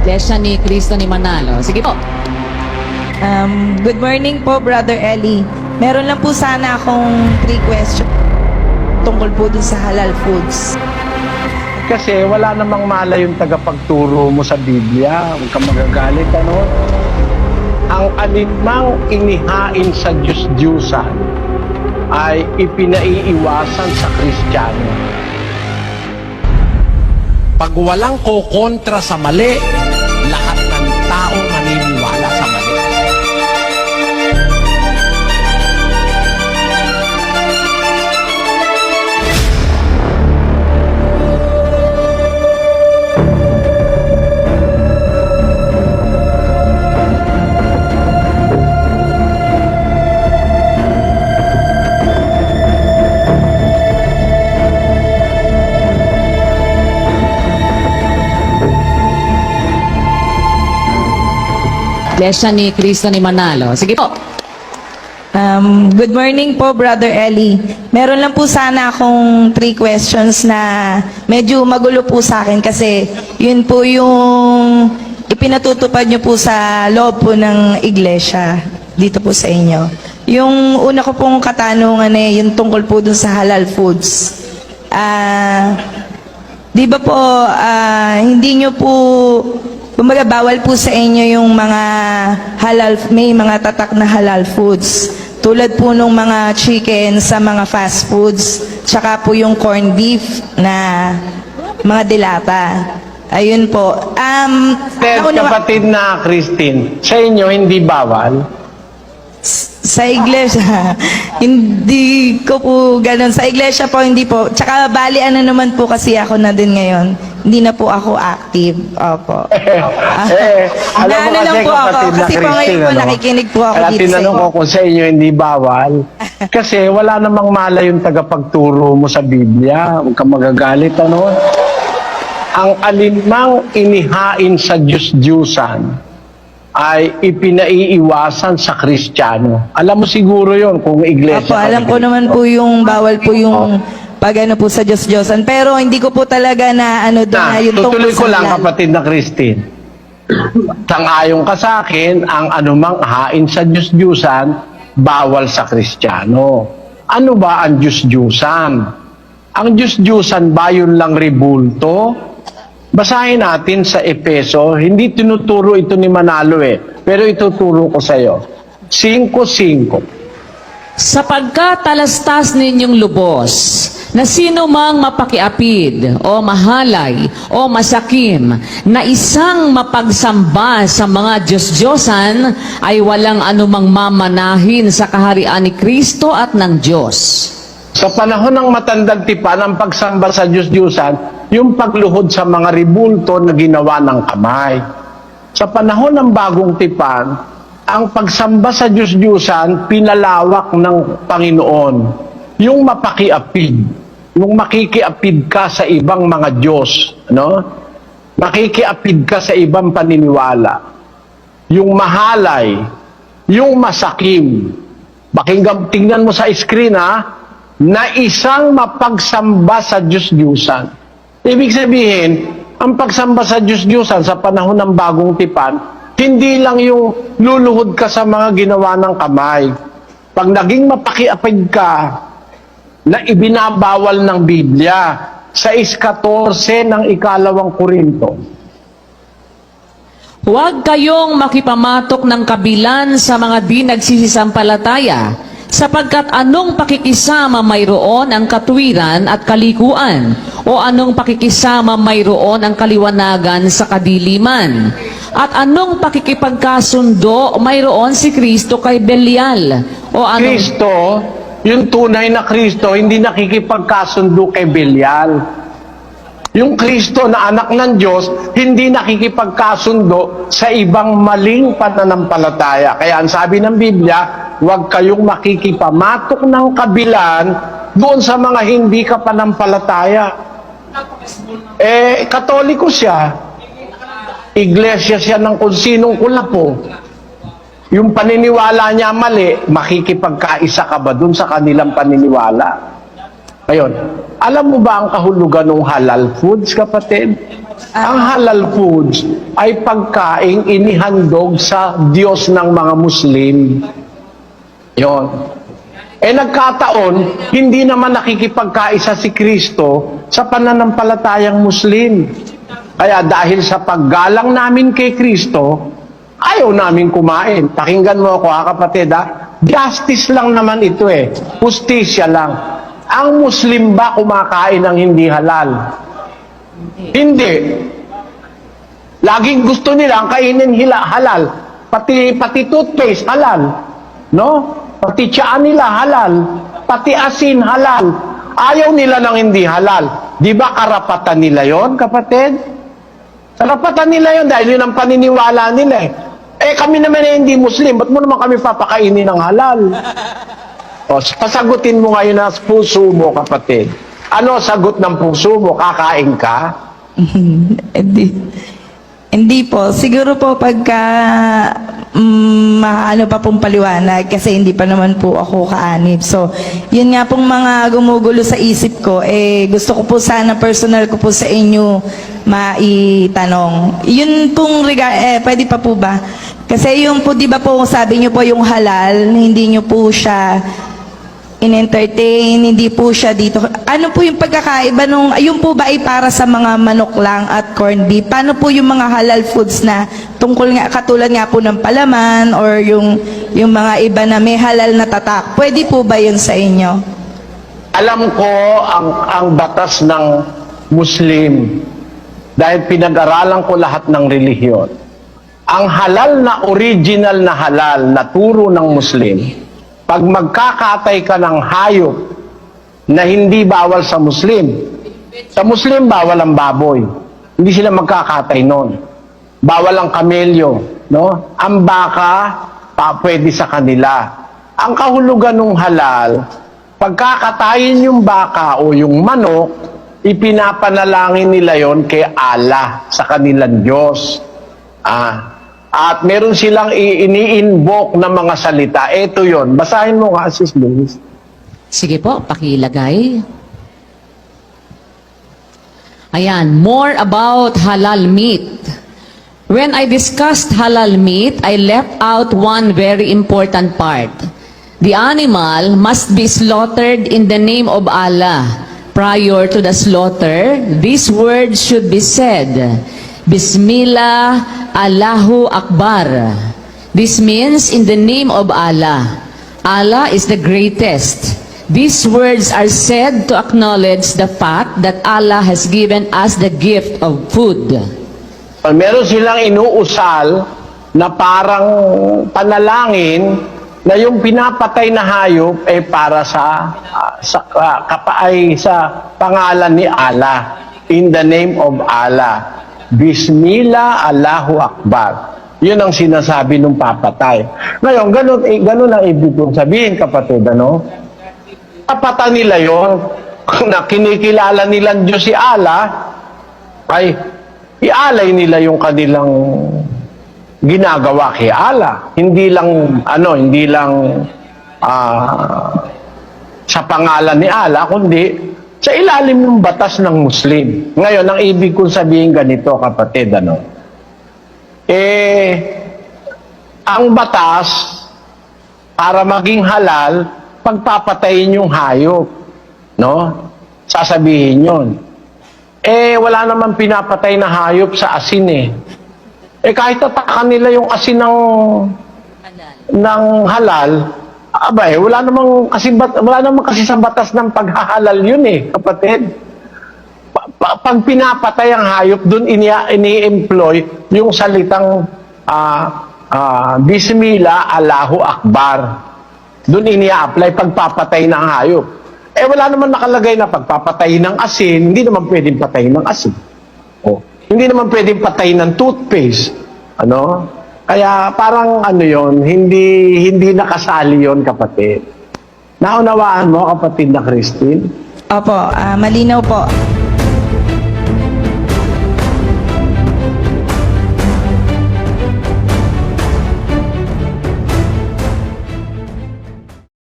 Iglesia ni Cristo ni Manalo. Sige po. Um, good morning po, Brother Ellie. Meron lang po sana akong three questions tungkol po dun sa halal foods. Kasi wala namang mala yung tagapagturo mo sa Biblia. Huwag kang magagalit, ano? Ang alinmang inihain sa Diyos-Diyusan ay ipinaiiwasan sa Kristiyano. Pag walang kokontra sa mali, Iglesia ni Cristo ni Manalo. Sige po. Um, good morning po, Brother Ellie. Meron lang po sana akong three questions na medyo magulo po sa akin kasi yun po yung ipinatutupad nyo po sa loob po ng iglesia dito po sa inyo. Yung una ko pong katanungan eh, yung tungkol po dun sa halal foods. Ah... Di ba po, ah, hindi nyo po, kumbaga bawal po sa inyo yung mga halal, may mga tatak na halal foods. Tulad po nung mga chicken sa mga fast foods, tsaka po yung corned beef na mga dilata. Ayun po. Um, naunawa- kapatid na Christine, sa inyo hindi bawal? Sa iglesia, hindi ko po ganun. Sa iglesia po, hindi po. Tsaka bali ano naman po kasi ako na din ngayon. Hindi na po ako active. Opo. Ah, eh, alam mo lang kasi po ako. kapatid na Kasi po ngayon po ano? nakikinig po ako Kaya dito sa tinanong ko kung sa inyo hindi bawal. Kasi wala namang mala yung tagapagturo mo sa Biblia. Huwag kang magagalit, ano? Ang alinmang inihain sa Diyos-Diyusan ay ipinaiiwasan sa Kristiyano. Alam mo siguro yon kung iglesia. Ka alam ko naman po yung bawal po yung pag ano po sa Diyos-Diyosan. Pero hindi ko po talaga na ano doon Na, na yung tutuloy ko lang kapatid na Christine. Sangayon ka sa akin, ang anumang hain sa Diyos-Diyusan, bawal sa Kristiyano. Ano ba ang Diyos-Diyusan? Ang Diyos-Diyusan ba yun lang ribulto? Basahin natin sa Epeso, hindi tinuturo ito ni Manalo eh, pero ituturo ko sa iyo. 5.5. Sapagkat talastas ninyong lubos, na sino mang mapakiapid o mahalay o masakim na isang mapagsamba sa mga Diyos-Diyosan ay walang anumang mamanahin sa kaharian ni Kristo at ng Diyos. Sa panahon ng matandang tipan, ang pagsamba sa Diyos-Diyusan, yung pagluhod sa mga ribulto na ginawa ng kamay. Sa panahon ng bagong tipan, ang pagsamba sa Diyos-Diyusan, pinalawak ng Panginoon. Yung mapakiapid, yung makikiapid ka sa ibang mga Diyos, no? Makikiapid ka sa ibang paniniwala. Yung mahalay, yung masakim. Pakinggan, tingnan mo sa screen ha, na isang mapagsamba sa Diyos-Diyusan. Ibig sabihin, ang pagsamba sa Diyos-Diyusan sa panahon ng bagong tipan, hindi lang yung luluhod ka sa mga ginawa ng kamay. Pag naging mapakiapid ka, na ibinabawal ng Biblia sa 14 ng ikalawang Korinto. Huwag kayong makipamatok ng kabilan sa mga di nagsisisampalataya, sapagkat anong pakikisama mayroon ang katwiran at kalikuan, o anong pakikisama mayroon ang kaliwanagan sa kadiliman, at anong pakikipagkasundo mayroon si Kristo kay Belial, o anong... Kristo, yung tunay na Kristo, hindi nakikipagkasundo kay Belial. Yung Kristo na anak ng Diyos, hindi nakikipagkasundo sa ibang maling pananampalataya. Kaya ang sabi ng Biblia, huwag kayong makikipamatok ng kabilan doon sa mga hindi ka panampalataya. Eh, katoliko siya. Iglesia siya ng kung sinong kulapo. Yung paniniwala niya mali, makikipagkaisa ka ba dun sa kanilang paniniwala? Ngayon, alam mo ba ang kahulugan ng halal foods, kapatid? Ang halal foods ay pagkaing inihandog sa Diyos ng mga Muslim. Yon. Eh nagkataon, hindi naman nakikipagkaisa si Kristo sa pananampalatayang Muslim. Kaya dahil sa paggalang namin kay Kristo, ayaw namin kumain. Pakinggan mo ako ha kapatid ha. Justice lang naman ito eh. Justisya lang. Ang Muslim ba kumakain ng hindi halal? Hindi. Laging gusto nila ang kainin hila halal. Pati pati toothpaste halal. No? Pati tiyaan nila halal. Pati asin halal. Ayaw nila ng hindi halal. Di ba karapatan nila yon kapatid? Karapatan nila yon dahil yun ang paniniwala nila eh. Eh kami naman eh hindi Muslim, ba't mo naman kami papakainin ng halal? O, pasagutin mo ngayon ang puso mo kapatid. Ano sagot ng puso mo? Kakain ka? hindi, hindi po. Siguro po pagka mm, ano pa pong paliwanag kasi hindi pa naman po ako kaanib. So, yun nga pong mga gumugulo sa isip ko, eh gusto ko po sana personal ko po sa inyo maitanong. Yun pong eh, pwede pa po ba? Kasi yung po, di ba po sabi niyo po yung halal, hindi niyo po siya in-entertain, hindi po siya dito. Ano po yung pagkakaiba nung, ayun po ba ay para sa mga manok lang at corned beef? Paano po yung mga halal foods na tungkol nga, katulad nga po ng palaman or yung, yung mga iba na may halal na tatak? Pwede po ba yun sa inyo? Alam ko ang, ang batas ng Muslim dahil pinag-aralan ko lahat ng relihiyon. Ang halal na original na halal na turo ng Muslim, pag magkakatay ka ng hayop na hindi bawal sa Muslim, sa Muslim bawal ang baboy. Hindi sila magkakatay noon. Bawal ang kamelyo, no? Ang baka pa pwede sa kanila. Ang kahulugan ng halal, pagkakatayin yung baka o yung manok, ipinapanalangin nila yon kay Allah sa kanilang Diyos. Ah, at meron silang ini-invoke na mga salita. Ito yon. Basahin mo nga, Sis Luis. Sige po, pakilagay. Ayan, more about halal meat. When I discussed halal meat, I left out one very important part. The animal must be slaughtered in the name of Allah. Prior to the slaughter, these words should be said. Bismillah, Allahu Akbar. This means in the name of Allah. Allah is the greatest. These words are said to acknowledge the fact that Allah has given us the gift of food. Meron silang inuusal na parang panalangin na yung pinapatay na hayop ay para sa ah, sa ah, kapa ay sa pangalan ni Allah in the name of Allah. Bismillah Allahu Akbar. Yun ang sinasabi ng papatay. Ngayon, ganun, eh, ganun ang ibig kong sabihin, kapatid, ano? Tapatan nila yon na kinikilala nilang Diyos si Allah, ay ialay nila yung kanilang ginagawa kay Allah. Hindi lang, ano, hindi lang ah, sa pangalan ni Allah, kundi sa ilalim ng batas ng Muslim. Ngayon, ang ibig kong sabihin ganito, kapatid, ano, eh, ang batas, para maging halal, pagpapatayin yung hayop. No? Sasabihin yon. Eh, wala naman pinapatay na hayop sa asin eh. Eh, kahit tatakan nila yung asin ng ng halal, aba eh, wala namang kasi wala namang kasi sa batas ng paghahalal yun eh, kapatid. Pa- pa- pag pinapatay ang hayop, doon ini ini-employ yung salitang ah ah, Bismillah, Allahu Akbar. Doon ini-apply pagpapatay ng hayop. Eh wala naman nakalagay na pagpapatay ng asin, hindi naman pwedeng patayin ng asin. Oh, hindi naman pwedeng patayin ng toothpaste. Ano? Kaya parang ano yon, hindi hindi nakasali yon kapatid. Naunawaan mo kapatid na Christine? Opo, ah, malinaw po.